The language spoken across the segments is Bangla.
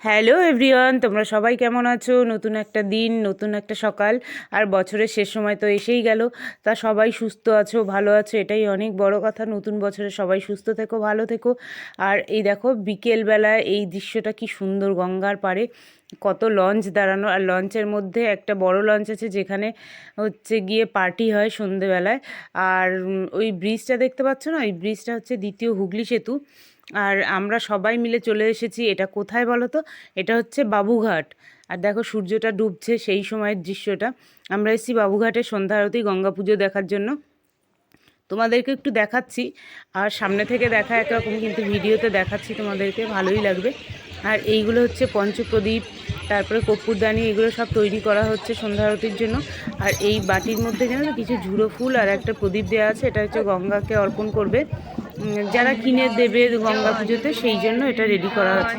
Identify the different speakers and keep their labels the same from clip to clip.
Speaker 1: হ্যালো এভরিওয়ান, তোমরা সবাই কেমন আছো? নতুন একটা দিন, নতুন একটা সকাল, আর বছরের শেষ সময় তো এসেই গেল। তা সবাই সুস্থ আছো, ভালো আছো, এটাই অনেক বড় কথা। নতুন বছরে সবাই সুস্থ থেকো, ভালো থেকো। আর এই দেখো, বিকেলবেলায় এই দৃশ্যটা কি সুন্দর গঙ্গার পাড়ে। কত লঞ্চ দাঁড়ানো, আর লঞ্চের মধ্যে একটা বড় লঞ্চ আছে যেখানে হচ্ছে গিয়ে পার্টি হয় সন্ধেবেলায়। আর ওই ব্রিজটা দেখতে পাচ্ছ না? ওই ব্রিজটা হচ্ছে দ্বিতীয় হুগলি সেতু। আর আমরা সবাই মিলে চলে এসেছি, এটা কোথায় বলো তো? এটা হচ্ছে বাবুঘাট। আর দেখো সূর্যটা ডুবছে সেই সময়ের দৃশ্যটা। আমরা এসেছি বাবুঘাটে সন্ধ্যা আরতি, গঙ্গা পুজো দেখার জন্য। তোমাদেরকে একটু দেখাচ্ছি, আর সামনে থেকে দেখা একরকম, কিন্তু ভিডিওতে দেখাচ্ছি তোমাদেরকে, ভালোই লাগবে। আর এইগুলো হচ্ছে পঞ্চপ্রদীপ তারপরে কর্পূরদানি, এগুলো সব তৈরি করা হচ্ছে সন্ধ্যা আরতির জন্য। আর এই বাটির মধ্যে যেন কিছু ঝুড়ো ফুল আর একটা প্রদীপ দেওয়া আছে, এটা হচ্ছে গঙ্গাকে অর্পণ করবে। যারা কিনে দেবে গঙ্গা পুজোতে, সেই জন্য এটা রেডি করা আছে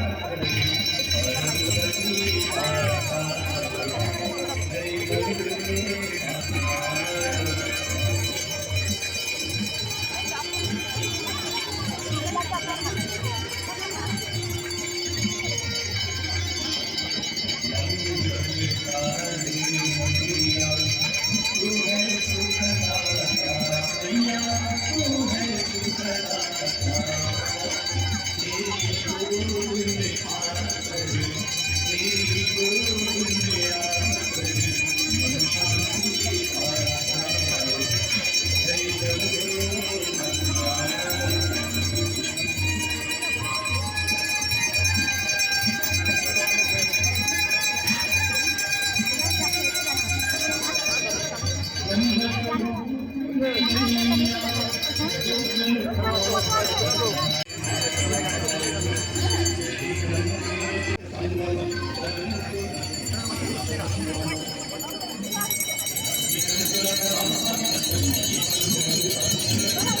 Speaker 1: Thank you.